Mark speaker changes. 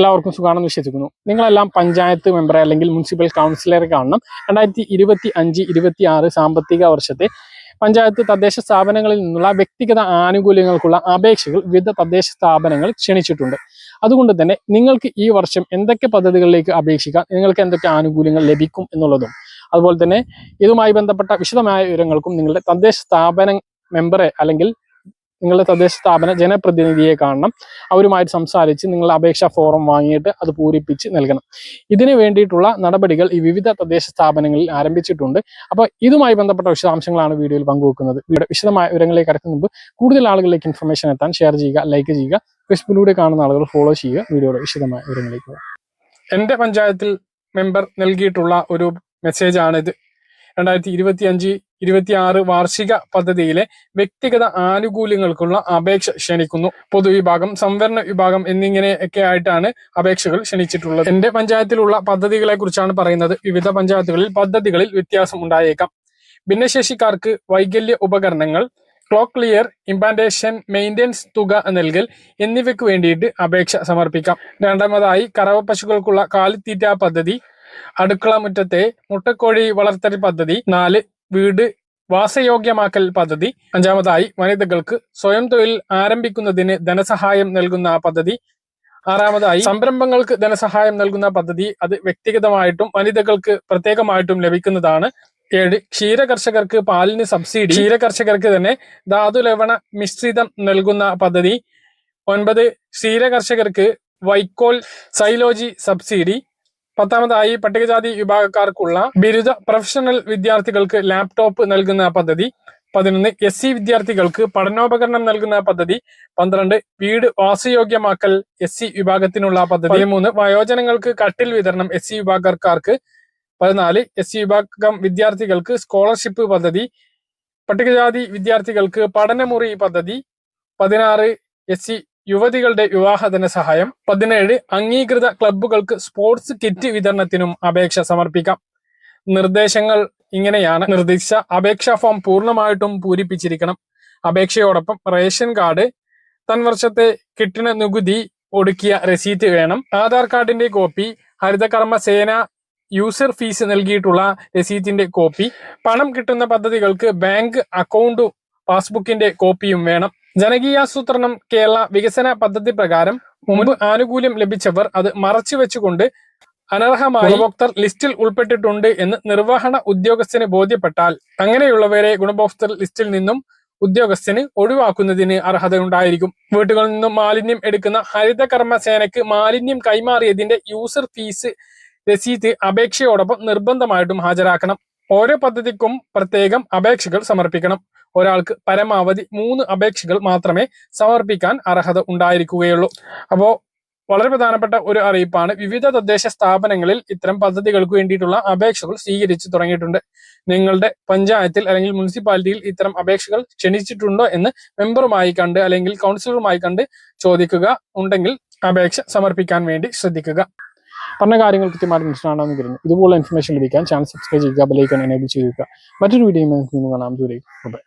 Speaker 1: എല്ലാവർക്കും സുഖമാണെന്ന് വിശ്വസിക്കുന്നു. നിങ്ങളെല്ലാം പഞ്ചായത്ത് മെമ്പറെ അല്ലെങ്കിൽ മുനിസിപ്പൽ കൗൺസിലറെ കാണണം രണ്ടായിരത്തി ഇരുപത്തി അഞ്ച് ഇരുപത്തി ആറ് സാമ്പത്തിക വർഷത്തെ പഞ്ചായത്ത് തദ്ദേശ സ്ഥാപനങ്ങളിൽ നിന്നുള്ള വ്യക്തിഗത ആനുകൂല്യങ്ങൾക്കുള്ള അപേക്ഷകൾ വിവിധ തദ്ദേശ സ്ഥാപനങ്ങൾ ക്ഷണിച്ചിട്ടുണ്ട്. അതുകൊണ്ട് തന്നെ നിങ്ങൾക്ക് ഈ വർഷം എന്തൊക്കെ പദ്ധതികളിലേക്ക് അപേക്ഷിക്കാം നിങ്ങൾക്ക് എന്തൊക്കെ ആനുകൂല്യങ്ങൾ ലഭിക്കും എന്നുള്ളതും അതുപോലെ തന്നെ ഇതുമായി ബന്ധപ്പെട്ട വിശദമായ വിവരങ്ങൾക്കും നിങ്ങളുടെ തദ്ദേശ സ്ഥാപന മെമ്പറെ അല്ലെങ്കിൽ നിങ്ങളുടെ തദ്ദേശ സ്ഥാപന ജനപ്രതിനിധിയെ കാണണം. അവരുമായിട്ട് സംസാരിച്ച് നിങ്ങൾ അപേക്ഷാ ഫോറം വാങ്ങിയിട്ട് അത് പൂരിപ്പിച്ച് നൽകണം. ഇതിനു വേണ്ടിയിട്ടുള്ള നടപടികൾ ഈ വിവിധ തദ്ദേശ സ്ഥാപനങ്ങളിൽ ആരംഭിച്ചിട്ടുണ്ട്. അപ്പോൾ ഇതുമായി ബന്ധപ്പെട്ട വിശദാംശങ്ങളാണ് വീഡിയോയിൽ പങ്കുവെക്കുന്നത്. വിശദമായ വിവരങ്ങളിലേക്ക് കടക്കുന്ന മുമ്പ് കൂടുതൽ ആളുകളിലേക്ക് ഇൻഫർമേഷൻ എത്താൻ ഷെയർ ചെയ്യുക ലൈക്ക് ചെയ്യുക ഫേസ്ബുക്കിലൂടെ കാണുന്ന ആളുകൾ ഫോളോ ചെയ്യുക. വീഡിയോയുടെ വിശദമായ വിവരങ്ങളിലേക്ക് എന്റെ പഞ്ചായത്തിൽ മെമ്പർ നൽകിയിട്ടുള്ള ഒരു മെസ്സേജാണിത് രണ്ടായിരത്തി ഇരുപത്തി അഞ്ച് ഇരുപത്തി ആറ് വാർഷിക പദ്ധതിയിലെ വ്യക്തിഗത ആനുകൂല്യങ്ങൾക്കുള്ള അപേക്ഷ ക്ഷണിക്കുന്നു. പൊതുവിഭാഗം സംവരണ വിഭാഗം എന്നിങ്ങനെയൊക്കെ ആയിട്ടാണ് അപേക്ഷകൾ ക്ഷണിച്ചിട്ടുള്ളത്. എന്റെ പഞ്ചായത്തിലുള്ള പദ്ധതികളെ കുറിച്ചാണ് പറയുന്നത്. വിവിധ പഞ്ചായത്തുകളിൽ പദ്ധതികളിൽ വ്യത്യാസം ഉണ്ടായേക്കാം. ഭിന്നശേഷിക്കാർക്ക് വൈകല്യ ഉപകരണങ്ങൾ ക്ലോക്ക് ക്ലിയർ ഇംപാന്റേഷൻ മെയിന്റെനൻസ് തുക നൽകൽ എന്നിവയ്ക്ക് വേണ്ടിയിട്ട് അപേക്ഷ സമർപ്പിക്കാം. രണ്ടാമതായി കറവ പശുക്കൾക്കുള്ള കാലിത്തീറ്റ പദ്ധതി അടുക്കള മുറ്റത്തെ മുട്ടക്കോഴി വളർത്തൽ പദ്ധതി നാല് വീട് വാസയോഗ്യമാക്കൽ പദ്ധതി. അഞ്ചാമതായി വനിതകൾക്ക് സ്വയം തൊഴിൽ ആരംഭിക്കുന്നതിന് ധനസഹായം നൽകുന്ന പദ്ധതി. ആറാമതായി സംരംഭങ്ങൾക്ക് ധനസഹായം നൽകുന്ന പദ്ധതി. അത് വ്യക്തിഗതമായിട്ടും വനിതകൾക്ക് പ്രത്യേകമായിട്ടും ലഭിക്കുന്നതാണ്. ഏഴ് ക്ഷീര കർഷകർക്ക് പാലിന് സബ്സിഡി. ക്ഷീര കർഷകർക്ക് തന്നെ ധാതു ലവണ മിശ്രിതം നൽകുന്ന പദ്ധതി. ഒൻപത് ക്ഷീര കർഷകർക്ക് വൈക്കോൽ സൈലോജി സബ്സിഡി. പത്താമതായി പട്ടികജാതി വിഭാഗക്കാർക്കുള്ള ബിരുദ പ്രൊഫഷണൽ വിദ്യാർത്ഥികൾക്ക് ലാപ്ടോപ്പ് നൽകുന്ന പദ്ധതി. പതിനൊന്ന് എസ് സി വിദ്യാർത്ഥികൾക്ക് പഠനോപകരണം നൽകുന്ന പദ്ധതി. പന്ത്രണ്ട് വീട് വാസയോഗ്യമാക്കൽ എസ് സി വിഭാഗത്തിനുള്ള പദ്ധതി. പതിമൂന്ന് വയോജനങ്ങൾക്ക് കട്ടിൽ വിതരണം എസ് സി വിഭാഗക്കാർക്ക്. പതിനാല് എസ് സി വിഭാഗം വിദ്യാർത്ഥികൾക്ക് സ്കോളർഷിപ്പ് പദ്ധതി. പട്ടികജാതി വിദ്യാർത്ഥികൾക്ക് പഠനമുറി പദ്ധതി. പതിനാറ് എസ് സി യുവതികളുടെ വിവാഹ ധനസഹായം പതിനേഴ് അംഗീകൃത ക്ലബ്ബുകൾക്ക് സ്പോർട്സ് കിറ്റ് വിതരണത്തിനും അപേക്ഷ സമർപ്പിക്കാം. നിർദ്ദേശങ്ങൾ ഇങ്ങനെയാണ്. നിർദ്ദേശിച്ച അപേക്ഷാ ഫോം പൂർണമായിട്ടും പൂരിപ്പിച്ചിരിക്കണം. അപേക്ഷയോടൊപ്പം റേഷൻ കാർഡ് തൻവർഷത്തെ കിട്ടിന നികുതി ഒടുക്കിയ റെസീറ്റ് വേണം. ആധാർ കാർഡിന്റെ കോപ്പി ഹരിതകർമ്മ സേന യൂസർ ഫീസ് നൽകിയിട്ടുള്ള രസീറ്റിന്റെ കോപ്പി പണം കിട്ടുന്ന പദ്ധതികൾക്ക് ബാങ്ക് അക്കൗണ്ടും പാസ്ബുക്കിന്റെ കോപ്പിയും വേണം. ജനകീയാസൂത്രണം കേരള വികസന പദ്ധതി പ്രകാരം മുമ്പ് ആനുകൂല്യം ലഭിച്ചവർ അത് മറച്ചു വെച്ചുകൊണ്ട് അനർഹമായി ഉപഭോക്തർ ലിസ്റ്റിൽ ഉൾപ്പെട്ടിട്ടുണ്ട് എന്ന് നിർവഹണ ഉദ്യോഗസ്ഥന് ബോധ്യപ്പെട്ടാൽ അങ്ങനെയുള്ളവരെ ഗുണഭോക്തൃ ലിസ്റ്റിൽ നിന്നും ഉദ്യോഗസ്ഥന് ഒഴിവാക്കുന്നതിന് അർഹതയുണ്ടായിരിക്കും. വീട്ടുകളിൽ നിന്നും മാലിന്യം എടുക്കുന്ന ഹരിത സേനയ്ക്ക് മാലിന്യം കൈമാറിയതിന്റെ യൂസർ ഫീസ് രസീത് അപേക്ഷയോടൊപ്പം നിർബന്ധമായിട്ടും ഹാജരാക്കണം. ഓരോ പദ്ധതിക്കും പ്രത്യേകം അപേക്ഷകൾ സമർപ്പിക്കണം. ഒരാൾക്ക് പരമാവധി മൂന്ന് അപേക്ഷകൾ മാത്രമേ സമർപ്പിക്കാൻ അർഹത ഉണ്ടായിരിക്കുകയുള്ളൂ. അപ്പോൾ വളരെ പ്രധാനപ്പെട്ട ഒരു അറിയിപ്പാണ്. വിവിധ തദ്ദേശ സ്ഥാപനങ്ങളിൽ ഇത്തരം പദ്ധതികൾക്ക് വേണ്ടിയിട്ടുള്ള അപേക്ഷകൾ സ്വീകരിച്ചു തുടങ്ങിയിട്ടുണ്ട്. നിങ്ങളുടെ പഞ്ചായത്തിൽ അല്ലെങ്കിൽ മുനിസിപ്പാലിറ്റിയിൽ ഇത്തരം അപേക്ഷകൾ ക്ഷണിച്ചിട്ടുണ്ടോ എന്ന് മെമ്പറുമായി കണ്ട് അല്ലെങ്കിൽ കൗൺസിലറുമായി കണ്ട് ചോദിക്കുക. ഉണ്ടെങ്കിൽ അപേക്ഷ സമർപ്പിക്കാൻ വേണ്ടി ശ്രദ്ധിക്കുക. പറഞ്ഞ കാര്യങ്ങൾ കൃത്യമായിട്ട് മനസ്സിലാണെന്ന് കരുതുന്നു. ഇതുപോലുള്ള ഇൻഫർമേഷൻ ലഭിക്കാൻ ചാനൽ സബ്സ്ക്രൈബ് ചെയ്യുക ബെലൈക്കൺ എനേബിൾ ചെയ്യുക. മറ്റൊരു വീഡിയോ കാണാം. ബൈ